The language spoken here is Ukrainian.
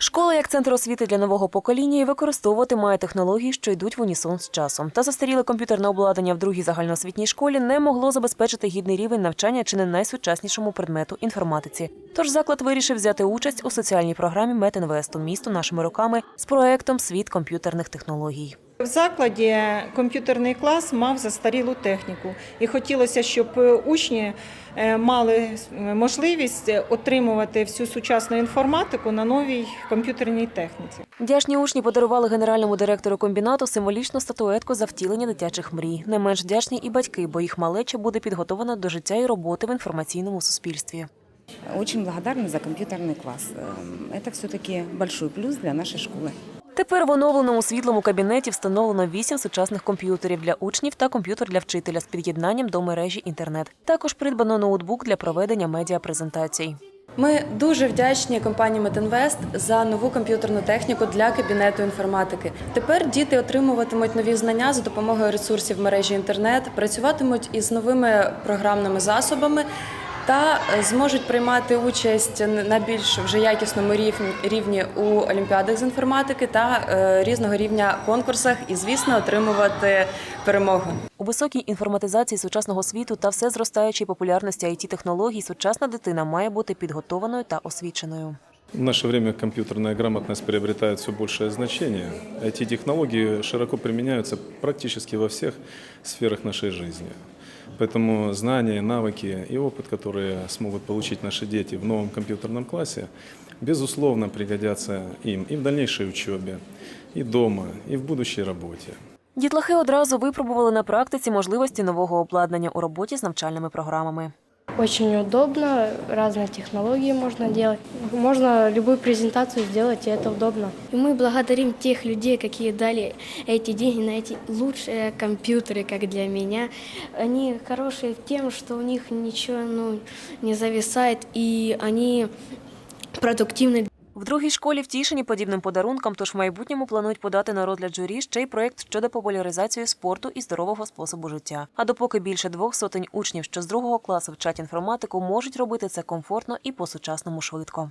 Школа як центр освіти для нового покоління і використовувати має технології, що йдуть в унісон з часом. Та застаріле комп'ютерне обладнання в другій загальноосвітній школі не могло забезпечити гідний рівень навчання чи не найсучаснішому предмету інформатиці. Тож заклад вирішив взяти участь у соціальній програмі Метінвесту місто нашими роками з проектом Світ комп'ютерних технологій. В закладі комп'ютерний клас мав застарілу техніку, і хотілося, щоб е, учні е, мали е, можливість отримувати всю сучасну інформатику на новій комп'ютерній техніці. Вдячні учні подарували генеральному директору комбінату символічну статуетку за втілення дитячих мрій. Не менш вдячні і батьки, бо їх малеча буде підготовлена до життя і роботи в інформаційному суспільстві. Очень благодарны за компьютерный класс. Эм, Это все-таки большой плюс для нашей школы. Тепер в оновленому світлому кабінеті встановлено вісім сучасних комп'ютерів для учнів та комп'ютер для вчителя з під'єднанням до мережі інтернет. Також придбано ноутбук для проведення медіапрезентацій. Ми дуже вдячні компанії Метинвест за нову комп'ютерну техніку для кабінету інформатики. Тепер діти отримуватимуть нові знання за допомогою ресурсів мережі інтернет, працюватимуть із новими програмними засобами та е, зможуть приймати участь на більш вже якісному рівні, у олімпіадах з інформатики та е, різного рівня конкурсах і, звісно, отримувати перемогу. У високій інформатизації сучасного світу та все зростаючій популярності it технологій сучасна дитина має бути підготованою та освіченою. В наше время компьютерная грамотность приобретает все большее значение. Эти технологии широко применяются практически во всех сферах нашей жизни. Поэтому знания, навыки и опыт, которые смогут получить наши дети в новом компьютерном классе, безусловно пригодятся им и в дальнейшей учебе, и дома, и в будущей работе. Дітлахи одразу випробували на практиці можливості нового обладнання у роботі з навчальними програмами. Очень удобно, разные технологии можно делать. Можно любую презентацию сделать, и это удобно. И мы благодарим тех людей, какие дали эти деньги на эти лучшие компьютеры, как для меня. Они хорошие тем, что у них ничего ну, не зависает, и они продуктивны В другій школі втішені подібним подарунком, тож в майбутньому планують подати на розгляд журі ще й проєкт щодо популяризації спорту і здорового способу життя. А допоки більше двох сотень учнів, що з другого класу вчать інформатику, можуть робити це комфортно і по-сучасному швидко.